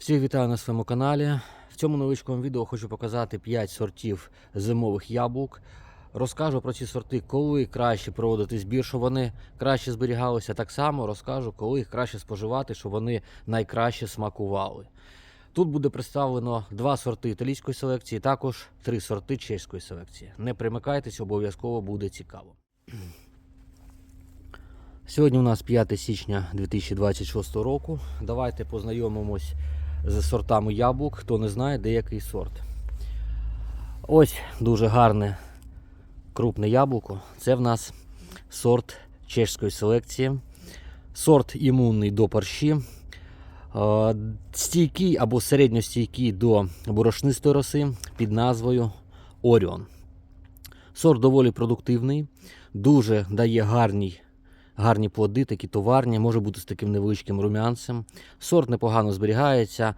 Всіх вітаю на своєму каналі. В цьому невеличкому відео хочу показати 5 сортів зимових яблук. Розкажу про ці сорти, коли краще проводити збір, щоб вони краще зберігалися. Так само розкажу, коли їх краще споживати, щоб вони найкраще смакували. Тут буде представлено два сорти італійської селекції, також три сорти чеської селекції. Не примикайтесь, обов'язково буде цікаво. Сьогодні у нас 5 січня 2026 року. Давайте познайомимось з сортами яблук. Хто не знає, де який сорт. Ось дуже гарне крупне яблуко. Це в нас сорт чешської селекції. Сорт імунний до парші. Е, Стійкий або середньостійкий до борошнистої роси під назвою Оріон. Сорт доволі продуктивний, дуже дає гарні, гарні плоди, такі товарні, може бути з таким невеличким рум'янцем. Сорт непогано зберігається.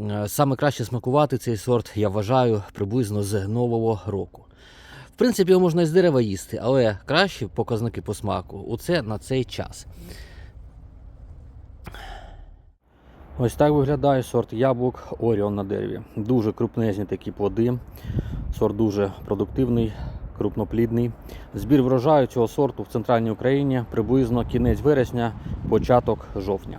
Е, Саме краще смакувати цей сорт, я вважаю, приблизно з нового року. В принципі, його можна і з дерева їсти, але кращі показники по смаку оце на цей час. Ось так виглядає сорт яблук Оріон на дереві. Дуже крупнезні такі плоди. Сорт дуже продуктивний, крупноплідний. Збір врожаю цього сорту в центральній Україні приблизно кінець вересня, початок жовтня.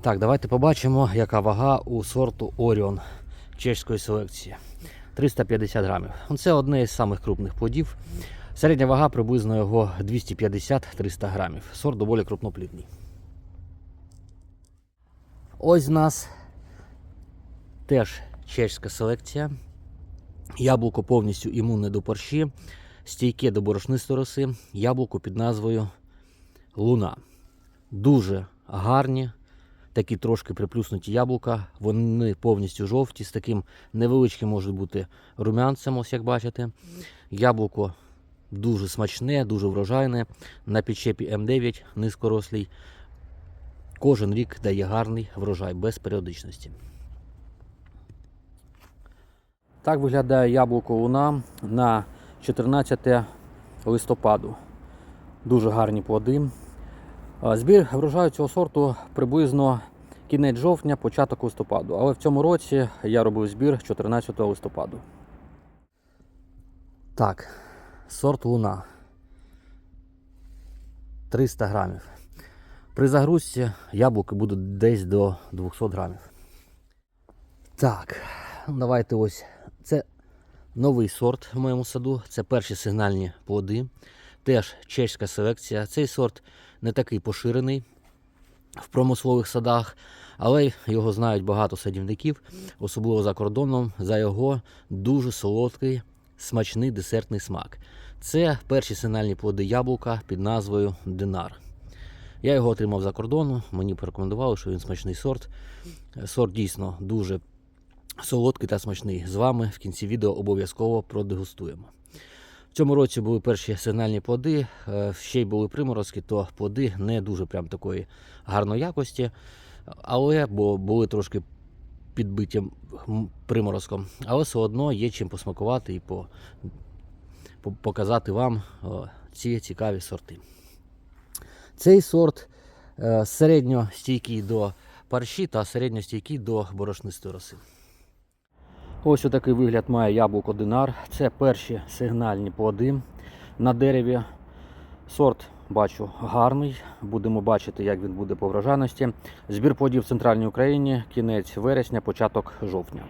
Так, давайте побачимо, яка вага у сорту Оріон чеської селекції. 350 грамів. Це одне із самих крупних плодів. Середня вага приблизно його 250-300 грамів. Сорт доволі крупноплідний. Ось в нас теж чеська селекція. Яблуко повністю імунне до парші, стійке до борошнистої роси. Яблуко під назвою Луна. Дуже гарні, такі трошки приплюснуті яблука. Вони повністю жовті, з таким невеличким можуть бути румянцем, ось як бачите. Яблуко дуже смачне, дуже врожайне. На підчепі М9 низькорослий. Кожен рік дає гарний врожай без періодичності. Так виглядає яблуко луна на 14 листопаду. Дуже гарні плоди. Збір врожаю цього сорту приблизно кінець жовтня, початок листопаду. Але в цьому році я робив збір 14 листопаду. Так, сорт луна. 300 грамів. При загрузці яблуки будуть десь до 200 грамів. Так, давайте ось. Це новий сорт в моєму саду. Це перші сигнальні плоди. Теж чеська селекція. Цей сорт не такий поширений в промислових садах, але його знають багато садівників, особливо за кордоном, за його дуже солодкий, смачний десертний смак. Це перші сигнальні плоди яблука під назвою Динар. Я його отримав за кордону, мені порекомендували, що він смачний сорт. Сорт дійсно дуже солодкий та смачний. З вами в кінці відео обов'язково продегустуємо. В цьому році були перші сигнальні плоди, е, ще й були приморозки, то плоди не дуже прям такої гарної якості, але бо були трошки підбиті приморозком. Але все одно є чим посмакувати і по, по- показати вам ці цікаві сорти. Цей сорт е, середньостійкий до парші та середньостійкий до борошнистої роси. Ось отакий вигляд має яблуко Динар. Це перші сигнальні плоди на дереві. Сорт бачу гарний. Будемо бачити, як він буде по врожайності. Збір плодів в центральній Україні, кінець вересня, початок жовтня.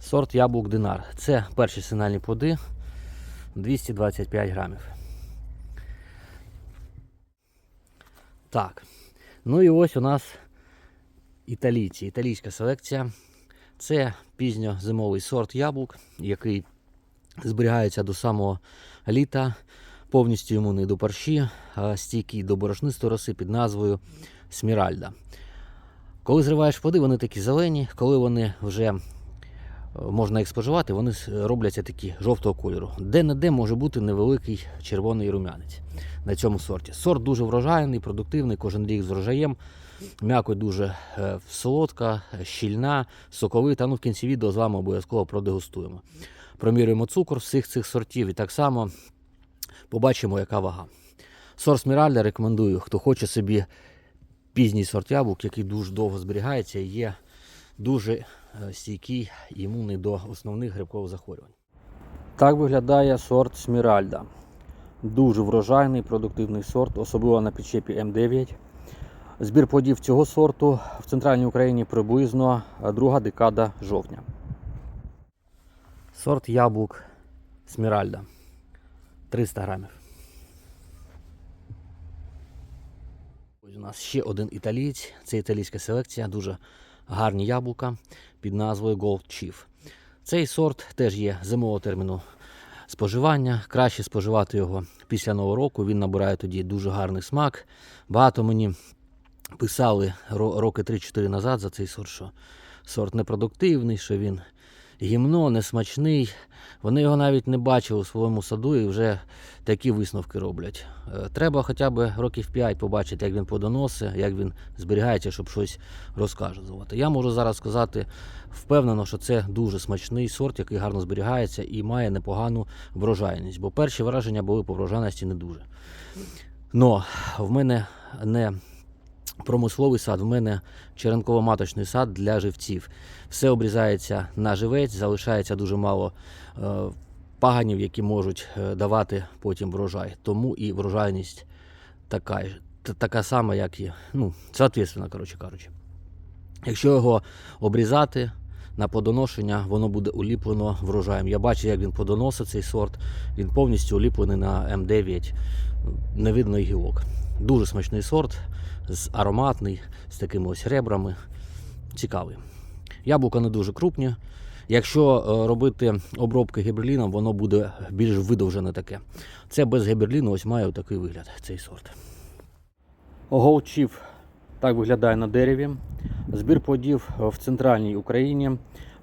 Сорт яблук Динар. Це перші сигнальні плоди 225 грамів. Так. Ну і ось у нас італійці, італійська селекція. Це пізньозимовий сорт яблук, який зберігається до самого літа, повністю імунний до парші, стійкий до борошнистої роси під назвою Сміральда. Коли зриваєш плоди, вони такі зелені, коли вони вже е, можна їх споживати, вони робляться такі жовтого кольору. Де-не-де може бути невеликий червоний рум'янець на цьому сорті. Сорт дуже врожайний, продуктивний, кожен рік з врожаєм. М'якоть дуже е, солодка, щільна, соковита. Ну, в кінці відео з вами обов'язково продегустуємо. Промірюємо цукор всіх цих сортів і так само побачимо, яка вага. Сорт Сміральда рекомендую, хто хоче собі пізній сорт яблук, який дуже довго зберігається і є дуже е, стійкий імунний до основних грибкових захворювань. Так виглядає сорт Сміральда. Дуже врожайний, продуктивний сорт, особливо на підчепі М9. Збір плодів цього сорту в центральній Україні приблизно друга декада жовтня. Сорт яблук Сміральда. 300 грамів. Ось у нас ще один італієць. Це італійська селекція, дуже гарні яблука під назвою Gold Chief. Цей сорт теж є зимового терміну споживання. Краще споживати його після нового року. Він набирає тоді дуже гарний смак. Багато мені писали роки 3-4 назад за цей сорт, що сорт непродуктивний, що він гімно, несмачний. Вони його навіть не бачили у своєму саду і вже такі висновки роблять. Е, Треба хоча б років 5 побачити, як він плодоносить, як він зберігається, щоб щось розказувати. Я можу зараз сказати впевнено, що це дуже смачний сорт, який гарно зберігається і має непогану врожайність. Бо перші враження були по врожайності не дуже. Но в мене не промисловий сад, в мене черенково-маточний сад для живців. Все обрізається на живець, залишається дуже мало е, паганів, які можуть е, давати потім врожай. Тому і врожайність така, така сама, як і, ну, соответственно, коротше кажучи. Якщо його обрізати на подоношення, воно буде уліплено врожаєм. Я бачу, як він подоносить цей сорт. Він повністю уліплений на М9. Не видно і гілок. Дуже смачний сорт, ароматний, з такими ось ребрами. Цікавий. Яблука не дуже крупні. Якщо е, робити обробки гіберліном, воно буде більш видовжене таке. Це без гіберліну ось має такий вигляд, цей сорт. Голчів так виглядає на дереві. Збір плодів в центральній Україні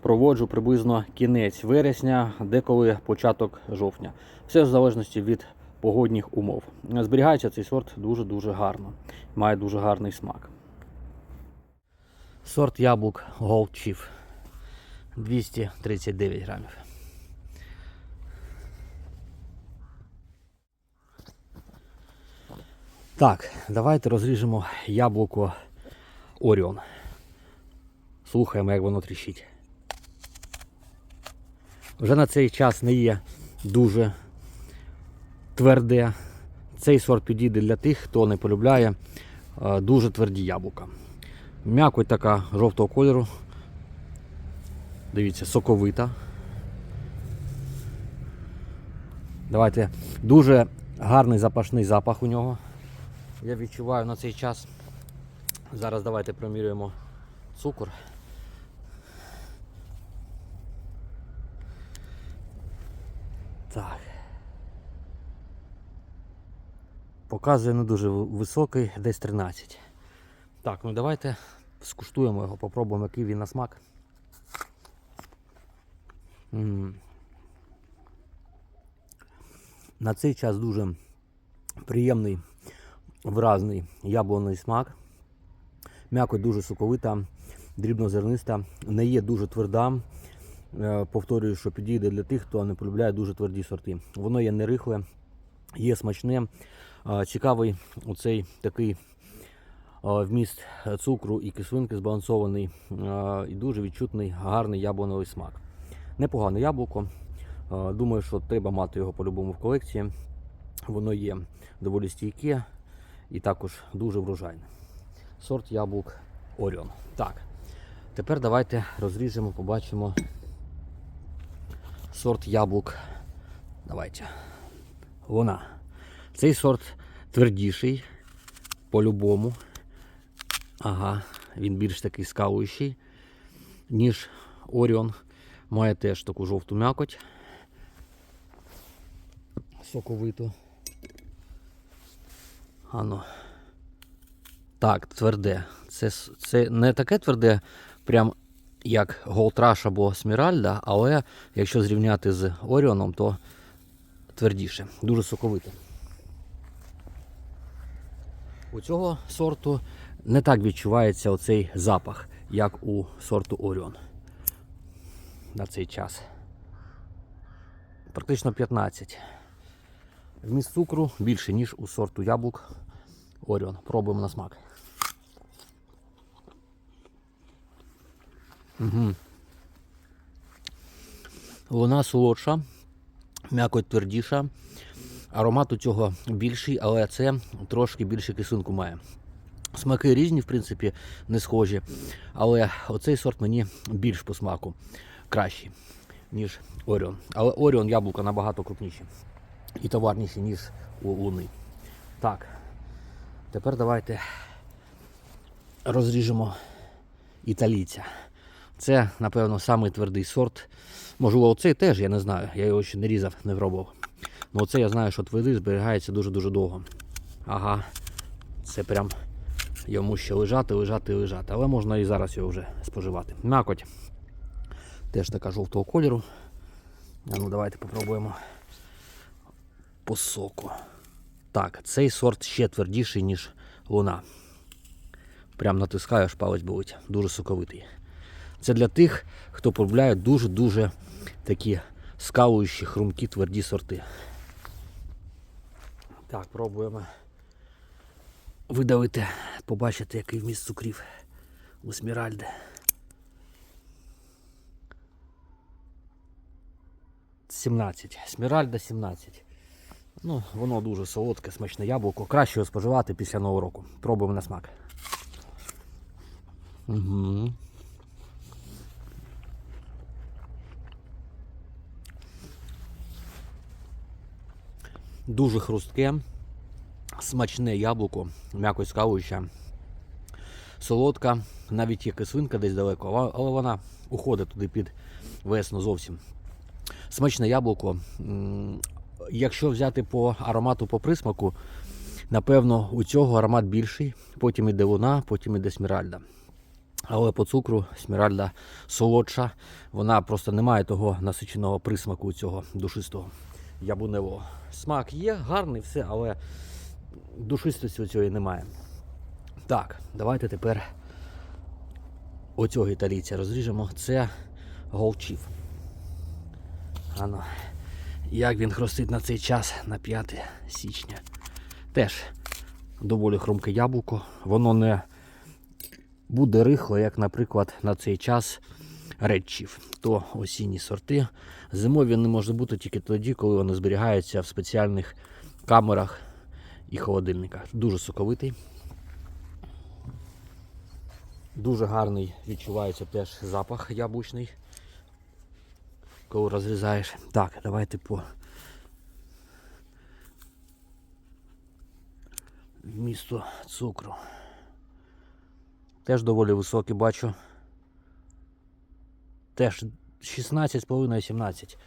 проводжу приблизно кінець вересня, деколи початок жовтня. Все в залежності від погодних умов. Зберігається цей сорт дуже-дуже гарно. Має дуже гарний смак. Сорт яблук Gold Chief 239 грамів. Так, давайте розріжемо яблуко Оріон. Слухаємо, як воно тріщить. Вже на цей час не є дуже тверде. Цей сорт підійде для тих, хто не полюбляє е, дуже тверді яблука. М'якоть така жовтого кольору. Дивіться, соковита. Давайте дуже гарний запашний запах у нього. Я відчуваю на цей час. Зараз давайте промірюємо цукор. Так. Показує не дуже високий, десь 13. Так, ну давайте скуштуємо його, попробуємо, який він на смак. М. На цей час дуже приємний, виразний яблунний смак. М'якоть дуже соковита, дрібнозерниста, не є дуже тверда. Е, Повторюю, що підійде для тих, хто не полюбляє дуже тверді сорти. Воно є не рихле, є смачне. Е, Цікавий оцей такий е, вміст цукру і кислинки збалансований і дуже відчутний гарний яблуновий смак. Непогане яблуко. Думаю, що треба мати його по-любому в колекції. Воно є доволі стійке і також дуже врожайне. Сорт яблук Оріон. Так, тепер давайте розріжемо, побачимо сорт яблук. Давайте. Вона. Цей сорт твердіший, по-любому. Ага, він більш такий скалуючий, ніж Оріон. Має теж таку жовту м'якоть. Соковиту. Ано. Так, тверде. Це, це не таке тверде, прям як Голтраш або Сміральда, але якщо зрівняти з Оріоном, то твердіше, дуже соковите. У цього сорту не так відчувається оцей запах, як у сорту Оріон на цей час. Практично 15. Вміст цукру більше, ніж у сорту яблук Оріон. Пробуємо на смак. Угу. Вона солодша, м'якоть твердіша. Аромат у цього більший, але це трошки більше кислинку має. Смаки різні, в принципі, не схожі. Але оцей сорт мені більш по смаку кращий, ніж Оріон. Але Оріон яблука набагато крупніші і товарніші, ніж у Луни. Так, тепер давайте розріжемо італійця. Це, напевно, самий твердий сорт. Можливо, оцей теж, я не знаю. Я його ще не різав, не пробував. Ну оце я знаю, що твердий зберігається дуже-дуже довго. Ага, це прям йому ще лежати, лежати, лежати. Але можна і зараз його вже споживати. Мякоть. Теж така жовтого кольору. Ну давайте попробуємо по соку. Так, цей сорт ще твердіший, ніж луна. Прям натискаєш, палець болить. Дуже соковитий. Це для тих, хто полюбляє дуже-дуже такі скалуючі, хрумкі, тверді сорти. Так, пробуємо видавити, побачити, який вміст цукрів у сміральди. Сімнадцять. Сміральда 17. Ну, воно дуже солодке, смачне яблуко. Краще його споживати після нового року. Пробуємо на смак. Угу. Дуже хрустке, смачне яблуко, м'якость кавуюча, солодка, навіть є кислинка десь далеко, але- але вона уходить туди під весну зовсім. Смачне яблуко. Якщо взяти по аромату по присмаку, напевно, у цього аромат більший, потім іде луна, потім іде сміральда. Але по цукру сміральда солодша, вона просто не має того насиченого присмаку цього душистого яблуневого. Смак є, гарний, все, але душистості у цієї немає. Так, давайте тепер оцього італійця розріжемо. Це голчів. Ано, як він хрустить на цей час, на 5 січня. Теж доволі хрумке яблуко. Воно не буде рихло, як, наприклад, на цей час редчів. То осінні сорти. Зимові не може бути тільки тоді, коли вони зберігаються в спеціальних камерах і холодильниках. Дуже соковитий. Дуже гарний відчувається теж запах яблучний. Коли розрізаєш. Так, давайте по вмісту цукру. Теж доволі високий бачу. Теж 16,5-17.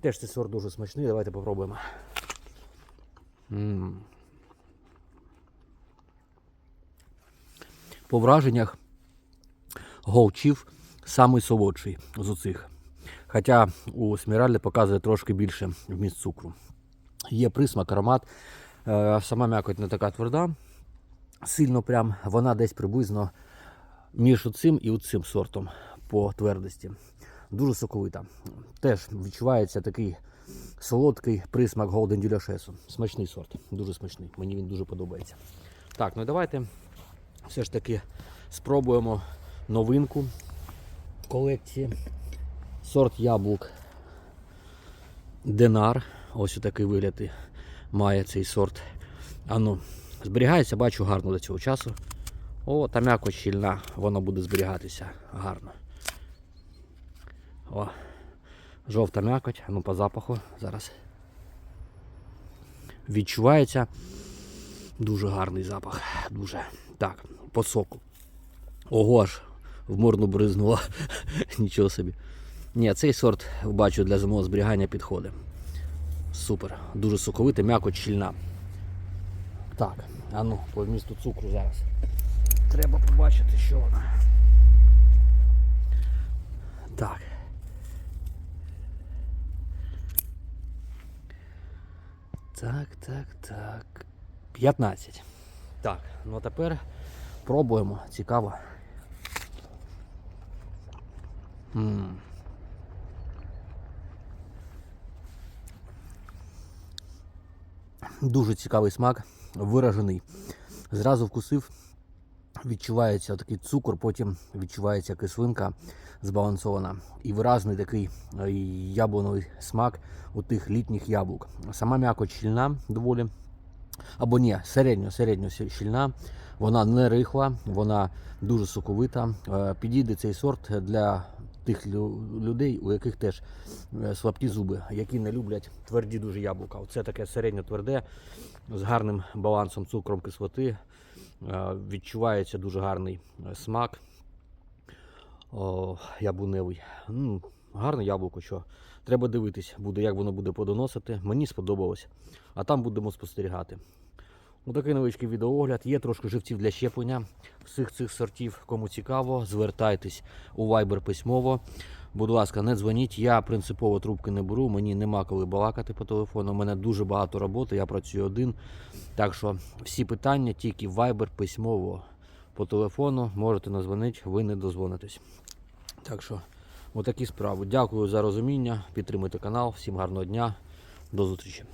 Теж цей сорт дуже смачний. Давайте попробуємо. М. По враженнях голчів самий солодший з оцих. Хоча у Сміральди показує трошки більше вміст цукру. Є присмак, аромат. Е, Сама м'якоть не така тверда. Сильно прям вона десь приблизно між цим і цим сортом по твердості. Дуже соковита. Теж відчувається такий солодкий присмак Golden Delicious. Смачний сорт, дуже смачний. Мені він дуже подобається. Так, ну давайте все ж таки спробуємо новинку колекції. Сорт яблук Денар. Ось такий вигляд і має цей сорт. Ану, зберігається, бачу гарно до цього часу. О, та м'яко щільна, воно буде зберігатися гарно. О, жовта м'якоть, ну по запаху зараз. Відчувається дуже гарний запах. Дуже. Так, по соку. Ого аж в морну бризнуло. Нічого собі. Ні, цей сорт бачу для зимового зберігання підходить. Супер. Дуже соковитий, м'якоть щільна. Так, а ну, по вмісту цукру зараз. Треба побачити, що вона. Так. Так, так, так. 15. Так, ну а тепер пробуємо. Цікаво. м Дуже цікавий смак, виражений. Зразу вкусив, відчувається такий цукор, потім відчувається кислинка збалансована і виразний такий е, яблуновий смак у тих літніх яблук. Сама м'якоть щільна доволі. Або ні, середньо, середньо щільна. Вона не рихла, вона дуже соковита. Е, Підійде цей сорт для тих людей, у яких теж е, слабкі зуби, які не люблять тверді дуже яблука. Оце таке середньо тверде, з гарним балансом цукром кислоти. Е, Відчувається дуже гарний е, смак о, яблуневий. М, гарне яблуко, що треба дивитись, буде, як воно буде подоносити. Мені сподобалось. А там будемо спостерігати. Отакий невеличкий відеоогляд. Є трошки живців для щеплення всіх цих сортів. Кому цікаво, звертайтесь у Viber письмово. Будь ласка, не дзвоніть. Я принципово трубки не беру. Мені нема коли балакати по телефону. У мене дуже багато роботи, я працюю один. Так що всі питання тільки Viber письмово по телефону. Можете назвонити, ви не дозвонитесь. Так що, отакі справи. Дякую за розуміння. Підтримуйте канал. Всім гарного дня. До зустрічі.